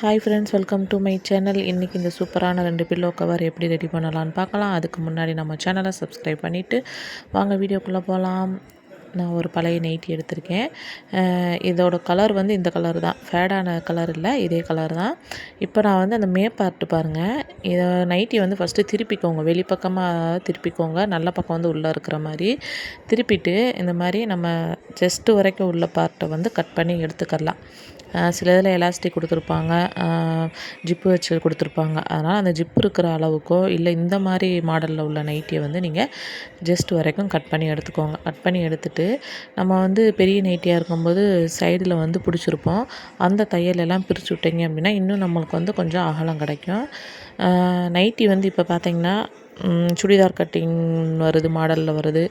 Hi friends welcome to my channel இன்றைக்கி இந்த சூப்பரான ரெண்டு பில்லோ கவர் எப்படி ரெடி பண்ணலான்னு பார்க்கலாம். அதுக்கு முன்னாடி நம்ம சேனலை சப்ஸ்கிரைப் பண்ணிவிட்டு வாங்க வீடியோக்குள்ளே போகலாம் நான் ஒரு பழைய நைட்டி எடுத்திருக்கேன். இதோட கலர் வந்து இந்த கலர் தான். ஃபேடான கலர் இல்லை இதே கலர் தான். இப்போ நான் வந்து அந்த மே பார்ட்டு பாருங்கள் இதை நைட்டி வந்து ஃபஸ்ட்டு திருப்பிக்கோங்க. வெளிப்பக்கமாக திருப்பிக்கோங்க. நல்ல பக்கம் வந்து உள்ளே இருக்கிற மாதிரி திருப்பிட்டு இந்த மாதிரி நம்ம செஸ்ட்டு வரைக்கும் உள்ள பார்ட்டை வந்து கட் பண்ணி எடுத்துக்கலாம் சில இதில் எலாஸ்டிக் கொடுத்துருப்பாங்க. ஜிப்பு வச்சு கொடுத்துருப்பாங்க. அதனால் அந்த ஜிப்பு இருக்கிற அளவுக்கோ இல்லை இந்த மாதிரி மாடலில் உள்ள நைட்டியை வந்து நீங்கள் ஜஸ்ட் வரைக்கும் கட் பண்ணி எடுத்துக்கோங்க. கட் பண்ணி எடுத்துட்டு நம்ம வந்து பெரிய நைட்டியாக இருக்கும்போது சைடில் வந்து பிடிச்சிருப்போம். அந்த தையலெல்லாம் பிரித்து விட்டிங்க அப்படின்னா இன்னும் நம்மளுக்கு வந்து கொஞ்சம் அகலம் கிடைக்கும். நைட்டி வந்து இப்போ பார்த்தீங்கன்னா சுடிதார் கட்டிங் வருது மாடலில் வருது.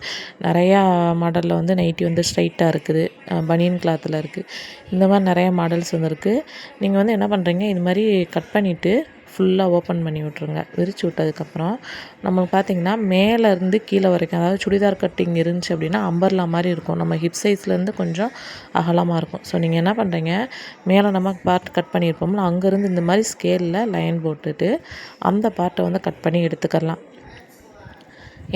நிறையா மாடலில் வந்து நைட்டி வந்து ஸ்ட்ரைட்டாக இருக்குது. பனியன் கிளாத்தில் இருக்குது இந்த மாதிரி நிறையா மாடல்ஸ் வந்துருக்கு நீங்கள் வந்து என்ன பண்ணுறீங்க இது மாதிரி கட் பண்ணிவிட்டு ஃபுல்லாக ஓப்பன் பண்ணி விட்ருங்க விரித்து விட்டதுக்கப்புறம் நம்மளுக்கு பார்த்திங்கன்னா மேலேருந்து கீழே வரைக்கும் அதாவது சுடிதார் கட்டிங் இருந்துச்சு அப்படின்னா அம்பர்லா மாதிரி இருக்கும். நம்ம ஹிப் சைஸ்லேருந்து கொஞ்சம் அகலமாக இருக்கும். ஸோ நீங்கள் என்ன பண்ணுறீங்க மேலே நம்ம பார்ட் கட் பண்ணியிருப்போம்ல அங்கேருந்து இந்த மாதிரி ஸ்கேலில் லைன் போட்டுட்டு அந்த பார்ட்டை வந்து கட் பண்ணி எடுத்துக்கலாம்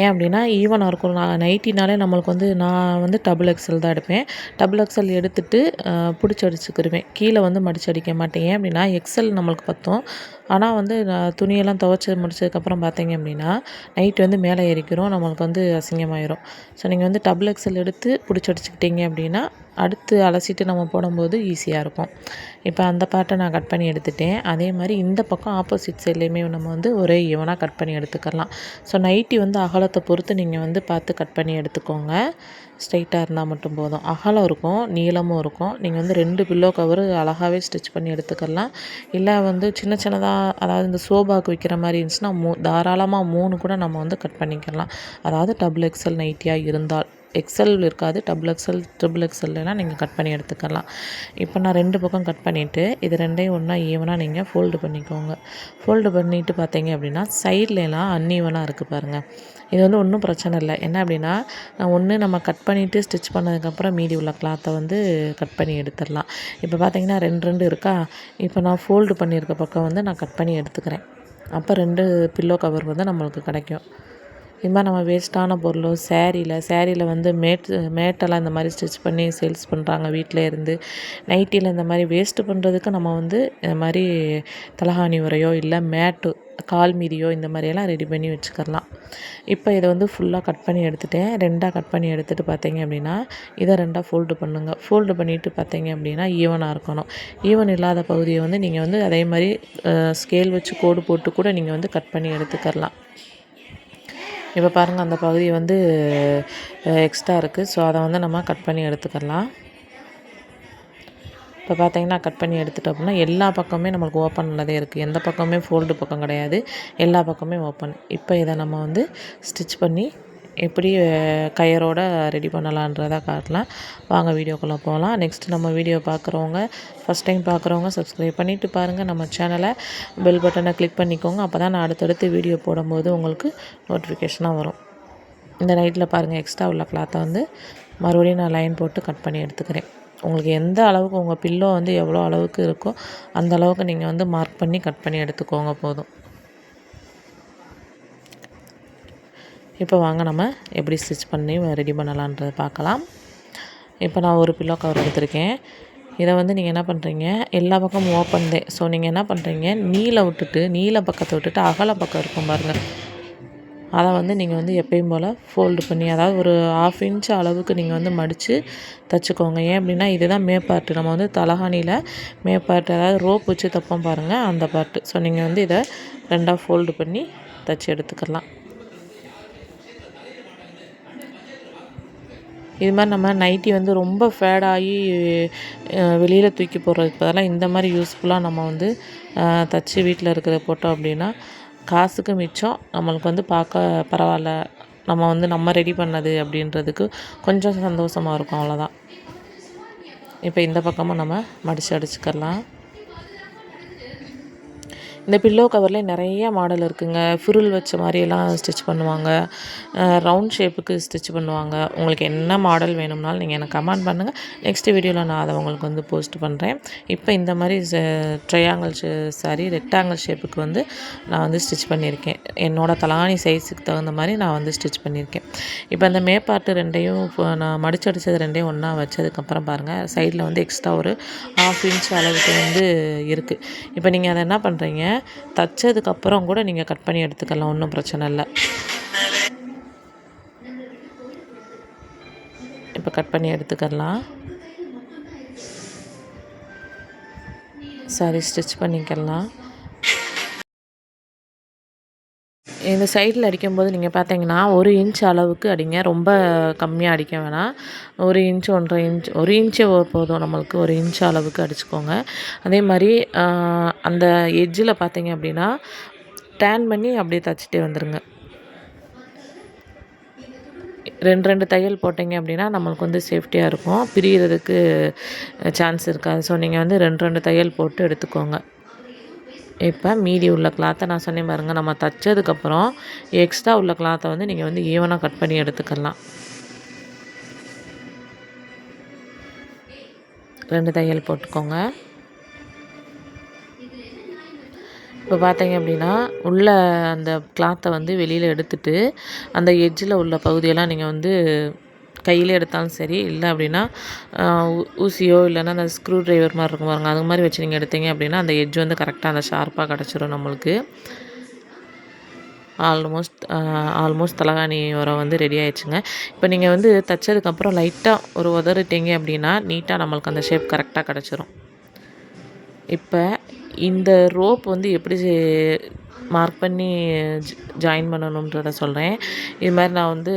ஏன் அப்படின்னா ஈவனாக இருக்கும் நான் நைட்டினாலே நம்மளுக்கு வந்து நான் வந்து டபுள் எக்ஸல் தான் எடுப்பேன். டபுள் எக்ஸல் எடுத்துட்டு பிடிச்சி அடிச்சுக்கிருவேன். கீழே வந்து மடிச்சு அடிக்க மாட்டேன். ஏன் அப்படின்னா எக்ஸல் நம்மளுக்கு பத்தும். ஆனால் வந்து நான் துணியெல்லாம் துவைச்சி முடிச்சதுக்கப்புறம் பார்த்தீங்க அப்படின்னா நைட் வந்து மேலே ஏறிக்கிறோம். நம்மளுக்கு வந்து அசிங்கமாயிரும். ஸோ நீங்கள் வந்து டபுள் எக்ஸல் எடுத்து பிடிச்சி அடிச்சுக்கிட்டீங்க அப்படின்னா அடுத்து அலசிட்டு நம்ம போடும்போது ஈஸியாக இருக்கும். இப்போ அந்த பார்ட்டை நான் கட் பண்ணி எடுத்துட்டேன். அதே மாதிரி இந்த பக்கம் ஆப்போசிட் சைட்லேயுமே நம்ம வந்து ஒரே ஈவனாக கட் பண்ணி எடுத்துக்கலாம். ஸோ நைட்டி வந்து அகலத்தை பொறுத்து நீங்கள் வந்து பார்த்து கட் பண்ணி எடுத்துக்கோங்க. ஸ்ட்ரைட்டாக இருந்தால் மட்டும் போதும். அகலம் இருக்கும் நீளமும் இருக்கும். நீங்கள் வந்து ரெண்டு பில்லோ கவர் அழகாகவே ஸ்டிச் பண்ணி எடுத்துக்கலாம். இல்லை வந்து சின்ன சின்னதாக அதாவது இந்த சோபாக்கு வைக்கிற மாதிரி இருந்துச்சுன்னா மூ தாராளமாக மூணு கூட நம்ம வந்து கட் பண்ணிக்கலாம். அதாவது டபுள் எக்ஸல் நைட்டியாக இருந்தால். எக்ஸல் இருக்காது. டபுள் எக்ஸல் ட்ரிபிள் எக்ஸல்லாம் நீங்கள் கட் பண்ணி எடுத்துக்கலாம். இப்போ நான் ரெண்டு பக்கம் கட் பண்ணிவிட்டு இது ரெண்டையும் ஒன்றா ஈவனாக நீங்கள் ஃபோல்டு பண்ணிக்கோங்க. ஃபோல்டு பண்ணிவிட்டு பார்த்தீங்க அப்படின்னா சைட்லலாம் அன்ஈவனாக இருக்குது பாருங்கள் இது வந்து ஒன்றும் பிரச்சனை இல்லை. என்ன அப்படின்னா ஒன்று நம்ம கட் பண்ணிவிட்டு ஸ்டிச் பண்ணதுக்கப்புறம் மீதி உள்ள கிளாத்தை வந்து கட் பண்ணி எடுத்துடலாம். இப்போ பார்த்தீங்கன்னா ரெண்டு ரெண்டு இருக்கா? இப்போ நான் ஃபோல்டு பண்ணியிருக்க பக்கம் வந்து நான் கட் பண்ணி எடுத்துக்கிறேன். அப்போ ரெண்டு பில்லோ கவர் வந்து நம்மளுக்கு கிடைக்கும். இது மாதிரி நம்ம வேஸ்ட்டான பொருளோ சேரீயில் சேரீயில் வந்து மேட் மேட்டெல்லாம் இந்த மாதிரி ஸ்டிச் பண்ணி சேல்ஸ் பண்ணுறாங்க வீட்டில் இருந்து. நைட்டியில் இந்த மாதிரி வேஸ்ட்டு பண்ணுறதுக்கு நம்ம வந்து இந்த மாதிரி தலகாணி உரையோ இல்லை மேட்டு கால் மீதியோ இந்த மாதிரியெல்லாம் ரெடி பண்ணி வச்சுக்கலாம் இப்போ இதை வந்து ஃபுல்லாக கட் பண்ணி எடுத்துட்டேன். ரெண்டாக கட் பண்ணி எடுத்துகிட்டு பார்த்தீங்க அப்படின்னா இதை ரெண்டாக ஃபோல்டு பண்ணுங்கள் ஃபோல்டு பண்ணிவிட்டு பார்த்தீங்க அப்படின்னா ஈவனாக இருக்கணும். ஈவன் இல்லாத பகுதியை வந்து நீங்கள் வந்து அதே மாதிரி ஸ்கேல் வச்சு கோடு போட்டு கூட நீங்கள் வந்து கட் பண்ணி எடுத்துக்கலாம் இப்போ பாருங்கள் அந்த பகுதி வந்து எக்ஸ்ட்ரா இருக்குது ஸோ அதை வந்து நம்ம கட் பண்ணி எடுத்துக்கலாம். இப்போ பார்த்தீங்கன்னா கட் பண்ணி எடுத்துட்டோம் அப்படின்னா எல்லா பக்கமே நம்மளுக்கு ஓப்பன் உள்ளதே இருக்குது எந்த பக்கமே ஃபோல்டு பக்கம் கிடையாது. எல்லா பக்கமே ஓப்பன் இப்போ இதை நம்ம வந்து ஸ்டிச் பண்ணி எப்படி கயரோடு ரெடி பண்ணலான்றதை காட்டலாம். வாங்க வீடியோக்குள்ளே போகலாம் நெக்ஸ்ட் நம்ம வீடியோ பார்க்குறவங்க ஃபஸ்ட் டைம் பார்க்குறவங்க சப்ஸ்கிரைப் பண்ணிவிட்டு பாருங்கள் நம்ம சேனலை பெல் பட்டனை கிளிக் பண்ணிக்கோங்க. அப்போ தான் நான் அடுத்தடுத்து வீடியோ போடும்போது உங்களுக்கு நோட்டிஃபிகேஷனாக வரும். இந்த நைட்டில் பாருங்கள் எக்ஸ்ட்ரா உள்ள கிளாத்தை வந்து மறுபடியும் நான் லைன் போட்டு கட் பண்ணி எடுத்துக்கிறேன். உங்களுக்கு எந்த அளவுக்கு உங்கள் பில்லோ வந்து எவ்வளோ அளவுக்கு இருக்கோ அந்த அளவுக்கு நீங்கள் வந்து மார்க் பண்ணி கட் பண்ணி எடுத்துக்கோங்க போதும். இப்போ வாங்க நம்ம எப்படி ஸ்டிச் பண்ணி ரெடி பண்ணலான்றதை பார்க்கலாம். இப்போ நான் ஒரு பில்லோ கவர் எடுத்திருக்கேன். இதை வந்து நீங்கள் என்ன பண்ணுறீங்க எல்லா பக்கமும் ஓப்பன் தான் ஸோ நீங்கள் என்ன பண்ணுறீங்க நீளை விட்டுட்டு நீல பக்கத்தை விட்டுட்டு அகல பக்கம் இருக்கும் பாருங்கள் அதை வந்து நீங்கள் வந்து எப்பயும் போல் ஃபோல்டு பண்ணி அதாவது ஒரு ஆஃப் இன்ச் அளவுக்கு நீங்கள் வந்து மடித்து தைச்சிக்கோங்க. ஏன் அப்படின்னா இதுதான் மேப்பாட்டு நம்ம வந்து தலகாணியில் மேப்பார்ட்டு அதாவது ரோப் வச்சு தைப்போம் பாருங்கள் அந்த பார்ட்டு ஸோ நீங்கள் வந்து இதை ரெண்டாக ஃபோல்டு பண்ணி தைச்சி எடுத்துக்கலாம். இது மாதிரி நம்ம நைட்டி வந்து ரொம்ப ஃபேடாகி வெளியில் தூக்கி போடுறதுக்கு பதிலாக இந்த மாதிரி யூஸ்ஃபுல்லாக நம்ம வந்து தச்சு வீட்டில் இருக்கிறத போட்டோம் அப்படின்னா காசுக்கு மிச்சம் நம்மளுக்கு வந்து பார்க்க பரவாயில்ல. நம்ம வந்து நம்ம ரெடி பண்ணது அப்படின்றதுக்கு கொஞ்சம் சந்தோஷமாக இருக்கும் அவ்வளோதான் இப்போ இந்த பக்கமும் நம்ம மடித்து அடிச்சுக்கலாம் இந்த பில்லோ கவர்லேயே நிறைய மாடல் இருக்குங்க. ஃப்ரில் வச்ச மாதிரியெல்லாம் ஸ்டிச் பண்ணுவாங்க. ரவுண்ட் ஷேப்புக்கு ஸ்டிச் பண்ணுவாங்க. உங்களுக்கு என்ன மாடல் வேணும்னாலும் நீங்கள் எனக்கு கமெண்ட் பண்ணுங்கள் நெக்ஸ்ட் வீடியோவில் நான் அதை உங்களுக்கு வந்து போஸ்ட் பண்ணுறேன் இப்போ இந்த மாதிரி ட்ரையாங்கிள் சாரி ரெக்டாங்கிள் ஷேப்புக்கு வந்து நான் வந்து ஸ்டிச் பண்ணியிருக்கேன். என்னோடய தலானி சைஸுக்கு தகுந்த மாதிரி நான் வந்து ஸ்டிச் பண்ணியிருக்கேன். இப்போ அந்த மேப்பாட்டு ரெண்டையும் இப்போ நான் மடிச்சு அடித்தது ரெண்டையும் ஒன்றா வச்சதுக்கப்புறம் பாருங்கள் சைடில் வந்து எக்ஸ்ட்ரா ஒரு ஆஃப் இன்ச் அளவுக்கு வந்து இருக்குது இப்போ நீங்கள் அதை என்ன பண்ணுறீங்க தைச்சதுக்கப்புறம் கூட நீங்கள் கட் பண்ணி எடுத்துக்கலாம் ஒன்றும் பிரச்சனை இல்லை. இப்போ கட் பண்ணி எடுத்துக்கலாம். சாரி ஸ்டிச் பண்ணிக்கலாம். இந்த சைடில் அடிக்கும்போது நீங்கள் பார்த்தீங்கன்னா ஒரு இன்ச் அளவுக்கு அடிங்க. ரொம்ப கம்மியாக அடிக்க வேணாம். ஒரு இன்ச் ஒன்றரை இன்ச் ஒரு இன்ச்சே போதும் நம்மளுக்கு. ஒரு இன்ச் அளவுக்கு அடிச்சுக்கோங்க. அதே மாதிரி அந்த எஜ்ஜில் பார்த்தீங்க அப்படின்னா டேன் பண்ணி அப்படியே தச்சுட்டே வந்துடுங்க ரெண்டு ரெண்டு தையல் போட்டிங்க அப்படின்னா நம்மளுக்கு வந்து சேஃப்டியாக இருக்கும். பிரிகிறதுக்கு சான்ஸ் இருக்காது. ஸோ நீங்கள் வந்து ரெண்டு ரெண்டு தையல் போட்டு எடுத்துக்கோங்க. இப்போ மீதி உள்ள கிளாத்தை நான் சொன்னேன் பாருங்கள் நம்ம தைச்சதுக்கப்புறம் எக்ஸ்ட்ரா உள்ள கிளாத்தை வந்து நீங்கள் வந்து ஈவனாக கட் பண்ணி எடுத்துக்கலாம். ரெண்டு தையல் போட்டுக்கோங்க. இப்போ பார்த்தீங்க அப்படின்னா உள்ள அந்த கிளாத்தை வந்து வெளியில் எடுத்துட்டு அந்த எட்ஜில் உள்ள பகுதியெல்லாம் நீங்கள் வந்து கையில் எடுத்தாலும் சரி இல்லை அப்படின்னா ஊசியோ இல்லைன்னா அந்த ஸ்க்ரூ ட்ரைவர் மாதிரி இருக்கும் பாருங்க. அது மாதிரி வச்சு நீங்கள் எடுத்தீங்க அப்படின்னா அந்த எட்ஜ் வந்து கரெக்டாக அந்த ஷார்ப்பாக கிடச்சிரும் நம்மளுக்கு. ஆல்மோஸ்ட் ஆல்மோஸ்ட் தலகாணி உரம் வந்து ரெடி ஆயிடுச்சுங்க. இப்போ நீங்கள் வந்து தைச்சதுக்கப்புறம் லைட்டாக ஒரு உதறிட்டீங்க அப்படின்னா நீட்டாக நம்மளுக்கு அந்த ஷேப் கரெக்டாக கிடச்சிரும். இப்போ இந்த ரோப் வந்து எப்படி மார்க் பண்ணி ஜாயின் பண்ணணுன்றத சொல்கிறேன் இது மாதிரி நான் வந்து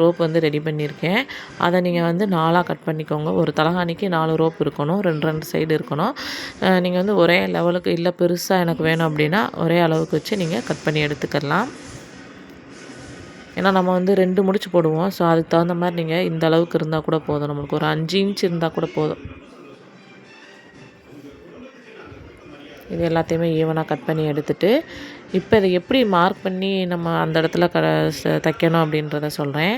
ரோப் வந்து ரெடி பண்ணியிருக்கேன். அதை நீங்கள் வந்து நாலாக கட் பண்ணிக்கோங்க. ஒரு தலகாணிக்கு நாலு ரோப் இருக்கணும். ரெண்டு ரெண்டு சைடு இருக்கணும். நீங்கள் வந்து ஒரே லெவலுக்கு இல்லை பெருசாக எனக்கு வேணும் அப்படின்னா ஒரே அளவுக்கு வச்சு நீங்கள் கட் பண்ணி எடுத்துக்கலாம். ஏன்னா நம்ம வந்து ரெண்டு முடிச்சு போடுவோம். ஸோ அதுக்கு தகுந்த மாதிரி நீங்கள் இந்த அளவுக்கு இருந்தால் கூட போதும். நம்மளுக்கு ஒரு அஞ்சு இன்ச் இருந்தால் கூட போதும். இது எல்லாத்தையுமே ஈவனாக கட் பண்ணி எடுத்துட்டு இப்போ இதை எப்படி மார்க் பண்ணி நம்ம அந்த இடத்துல க தைக்கணும் அப்படின்றத சொல்கிறேன்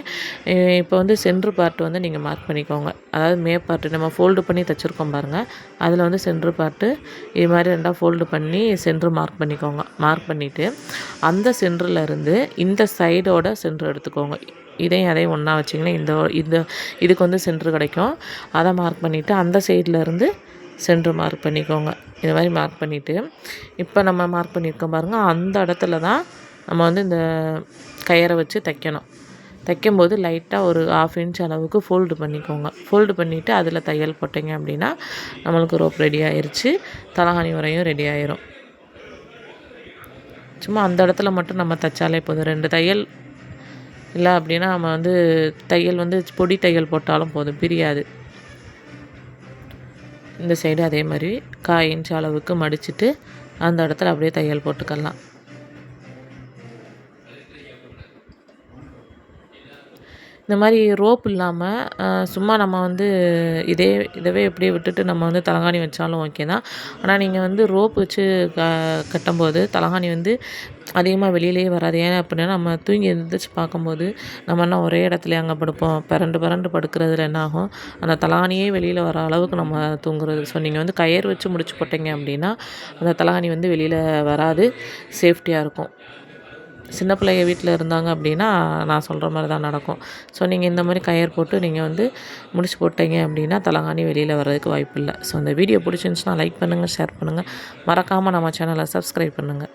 இப்போ வந்து சென்ட்ரு பார்ட் வந்து நீங்கள் மார்க் பண்ணிக்கோங்க. அதாவது மே பார்ட்டு நம்ம ஃபோல்டு பண்ணி தைச்சிருக்கோம் பாருங்கள் அதில் வந்து சென்ட்ரு பார்ட்டு இது மாதிரி ரெண்டாக ஃபோல்டு பண்ணி சென்ட்ரு மார்க் பண்ணிக்கோங்க. மார்க் பண்ணிவிட்டு அந்த சென்டரில் இருந்து இந்த சைடோட சென்ட்ரு எடுத்துக்கோங்க. இதையும் அதையும் ஒன்றா வச்சிங்கன்னா இந்த இந்த இதுக்கு வந்து சென்ட்ரு கிடைக்கும். அதை மார்க் பண்ணிவிட்டு அந்த சைடில் இருந்து சென்ட்ரு மார்க் பண்ணிக்கோங்க. இது மாதிரி மார்க் பண்ணிவிட்டு இப்போ நம்ம மார்க் பண்ணியிருக்கோம் பாருங்கள் அந்த இடத்துல தான் நம்ம வந்து இந்த கயரை வச்சு தைக்கணும். தைக்கும்போது லைட்டாக ஒரு ஆஃப் இன்ச் அளவுக்கு ஃபோல்டு பண்ணிக்கோங்க. ஃபோல்டு பண்ணிவிட்டு அதில் தையல் போட்டிங்க அப்படின்னா நம்மளுக்கு ரோப் ரெடி ஆயிடுச்சு தலகாணி உரையும் ரெடி ஆயிரும். சும்மா அந்த இடத்துல மட்டும் நம்ம தைச்சாலே போதும். ரெண்டு தையல் இல்லை அப்படின்னா நம்ம வந்து தையல் வந்து பொடி தையல் போட்டாலும் போதும். பிரியாது. இந்த சைடு அதே மாதிரி காய் இன்ச் அளவுக்கு மடிச்சுட்டு அந்த இடத்துல அப்படியே தையல் போட்டுக்கலாம். இந்த மாதிரி ரோப் இல்லாமல் சும்மா நம்ம வந்து இதே இதவே இப்படியே விட்டுட்டு நம்ம வந்து தலகாணி வச்சாலும் ஓகே தான். ஆனால் நீங்கள் வந்து ரோப் வச்சு க கட்டும்போது தலகாணி வந்து அதிகமாக வெளியிலேயே வராது. ஏன் அப்படின்னா நம்ம தூங்கி எழுந்திரிச்சு பார்க்கும்போது நம்ம என்ன ஒரே இடத்துல அங்கே படுப்போம் பிறண்டு பிறண்டு படுக்கிறதுல என்ன ஆகும்? அந்த தலகாணியே வெளியில் வர அளவுக்கு நம்ம தூங்குறது. ஸோ நீங்கள் வந்து கயிறு வச்சு முடிச்சு போட்டிங்க அப்படின்னா அந்த தலகாணி வந்து வெளியில் வராது. சேஃப்டியாக இருக்கும். சின்ன பிள்ளைங்க வீட்டில் இருந்தாங்க அப்படின்னா நான் சொல்கிற மாதிரி தான் நடக்கும். ஸோ நீங்கள் இந்த மாதிரி கயர் போட்டு நீங்கள் வந்து முடிச்சு போட்டீங்க அப்படின்னா தலங்காணி வெளியில் வர்றதுக்கு வாய்ப்பு இல்லை. ஸோ அந்த வீடியோ பிடிச்சிருந்துச்சுன்னா லைக் பண்ணுங்கள் ஷேர் பண்ணுங்கள் மறக்காமல் நம்ம சேனலை சப்ஸ்கிரைப் பண்ணுங்கள்